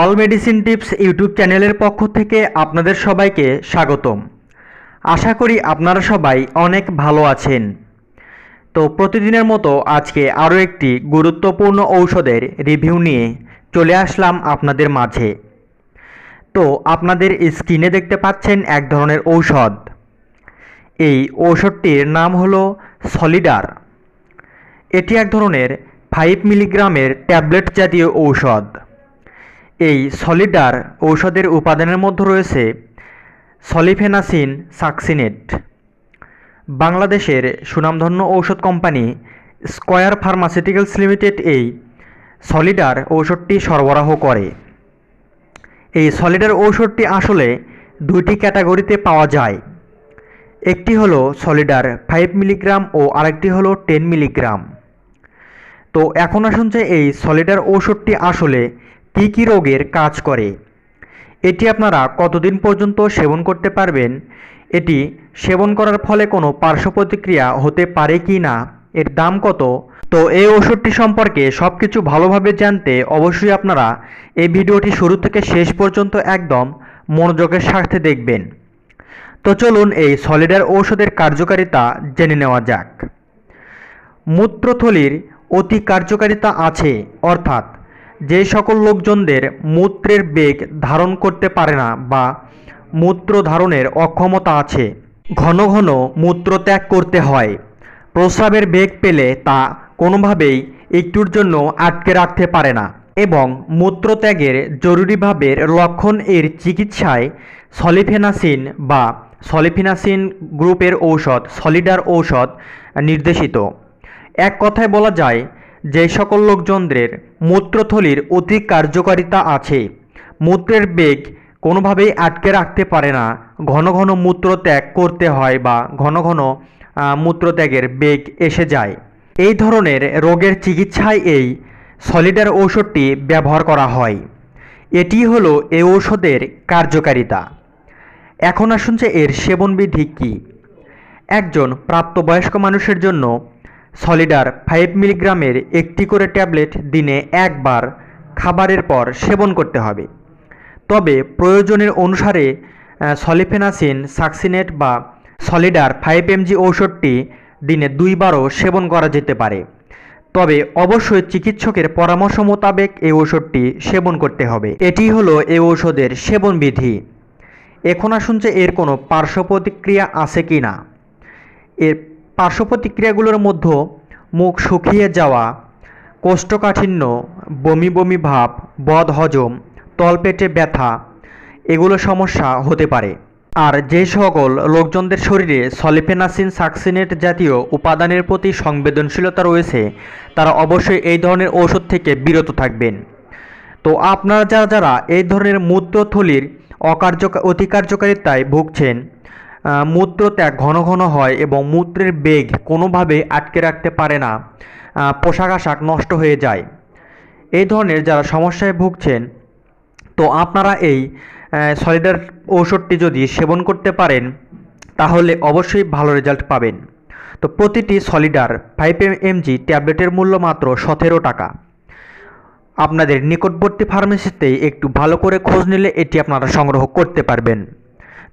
All medicine tips YouTube চ্যানেলের পক্ষ থেকে আপনাদের সবাইকে স্বাগতম। আশা করি আপনারা সবাই অনেক ভালো আছেন। তো প্রতিদিনের মতো আজকে আরও একটি গুরুত্বপূর্ণ ঔষধের রিভিউ নিয়ে চলে আসলাম আপনাদের মাঝে। তো আপনাদের স্ক্রিনে দেখতে পাচ্ছেন এক ধরনের ঔষধ। এই ঔষধটির নাম হলো সলিডার। এটি এক ধরনের ফাইভ মিলিগ্রামের ট্যাবলেট জাতীয় ঔষধ। এই সলিডার ঔষধের উপাদানের মধ্যে রয়েছে সলিফেনাসিন সাকসিনেট। বাংলাদেশের সুনামধন্য ঔষধ কোম্পানি স্কয়ার ফার্মাসিউটিক্যালস লিমিটেড এই সলিডার ঔষধটি সরবরাহ করে। এই সলিডার ঔষধটি আসলে দুইটি ক্যাটাগরিতে পাওয়া যায়। একটি হলো সলিডার ফাইভ মিলিগ্রাম ও আরেকটি হলো টেন মিলিগ্রাম। তো এখন আসুন যে এই সলিডার ঔষধটি আসলে কী কী রোগের কাজ করে? এটি আপনারা কতদিন পর্যন্ত সেবন করতে পারবেন? এটি সেবন করার ফলে কোনো পার্শ্ব প্রতিক্রিয়া হতে পারে কি না? এর দাম কত? তো এই ওষুধটি সম্পর্কে সব কিছু ভালোভাবে জানতে অবশ্যই আপনারা এই ভিডিওটি শুরু থেকে শেষ পর্যন্ত একদম মনোযোগের সাথে দেখবেন। তো চলুন এই সলিডার ঔষধের কার্যকারিতা জেনে নেওয়া যাক। মূত্রথলির অতি কার্যকারিতা আছে, অর্থাৎ যে সকল লোকজনদের মূত্রের বেগ ধারণ করতে পারে না বা মূত্র ধারণের অক্ষমতা আছে, ঘন ঘন মূত্র ত্যাগ করতে হয়। প্রস্রাবের বেগ পেলে তা কোনোভাবেই একটুর জন্য আটকে রাখতে পারে না এবং মূত্রত্যাগের জরুরিভাবে লক্ষণ এর চিকিৎসায় সলিফেনাসিন বা সলিফিনাসিন গ্রুপের ঔষধ, সলিডার ঔষধ নির্দেশিত। এক কথায় বলা যায়, যে সকল লোকজনদের মূত্রথলির অতি কার্যকারিতা আছে। মূত্রের বেগ কোনোভাবেই আটকে রাখতে পারে না। ঘন ঘন মূত্র ত্যাগ করতে হয় বা ঘন ঘন মূত্রত্যাগের বেগ এসে যায়। এই ধরনের রোগের চিকিৎসায় এই সলিডার ঔষধটি ব্যবহার করা হয়। এটি হলো এই ঔষধের কার্যকারিতা। এখন আসুন যে এর সেবনবিধি কী। একজন প্রাপ্তবয়স্ক মানুষের জন্য সলিডার ফাইভ মিলিগ্রামের একটি করে ট্যাবলেট দিনে একবার খাবারের পর সেবন করতে হবে। তবে প্রয়োজনের অনুসারে সলিফেনাসিন, সাকসিনেট বা সলিডার ফাইভ এমজি ঔষধটি দিনে দুইবারও সেবন করা যেতে পারে। তবে অবশ্যই চিকিৎসকের পরামর্শ মোতাবেক এই ঔষধটি সেবন করতে হবে। এটি হলো এই ঔষধের সেবনবিধি এখন আসুন যে এর কোনো পার্শ্ব প্রতিক্রিয়া আছে কি না এর পার্শ্ব প্রতিক্রিয়াগুলোর মধ্যে মুখ শুকিয়ে যাওয়া, কোষ্ঠকাঠিন্য, বমি বমি ভাব, বদ হজম, তলপেটে ব্যথা, এগুলো সমস্যা হতে পারে। আর যে সকল লোকজনদের শরীরে সলিফেনাসিন সাকসিনেট জাতীয় উপাদানের প্রতি সংবেদনশীলতা রয়েছে, তারা অবশ্যই এই ধরনের ঔষধ থেকে বিরত থাকবেন। তো আপনারা যারা যারা এই ধরনের মূত্রথলির অকার্য অতি কার্যকারিতায় ভুগছেন মূত্রত্যাগ ঘন ঘন হয় এবং মূত্রের বেগ কোনোভাবে আটকে রাখতে পারে না। পোশাক আশাক নষ্ট হয়ে যায়। এই ধরনের যারা সমস্যায় ভুগছেন, তো আপনারা এই সলিডার ঔষধটি যদি সেবন করতে পারেন, তাহলে অবশ্যই ভালো রেজাল্ট পাবেন। তো প্রতিটি সলিডার ফাইভ এমজি ট্যাবলেটের মূল্য মাত্র সতেরো টাকা। আপনাদের নিকটবর্তী ফার্মেসিতেই একটু ভালো করে খোঁজ নিলে এটি আপনারা সংগ্রহ করতে পারবেন।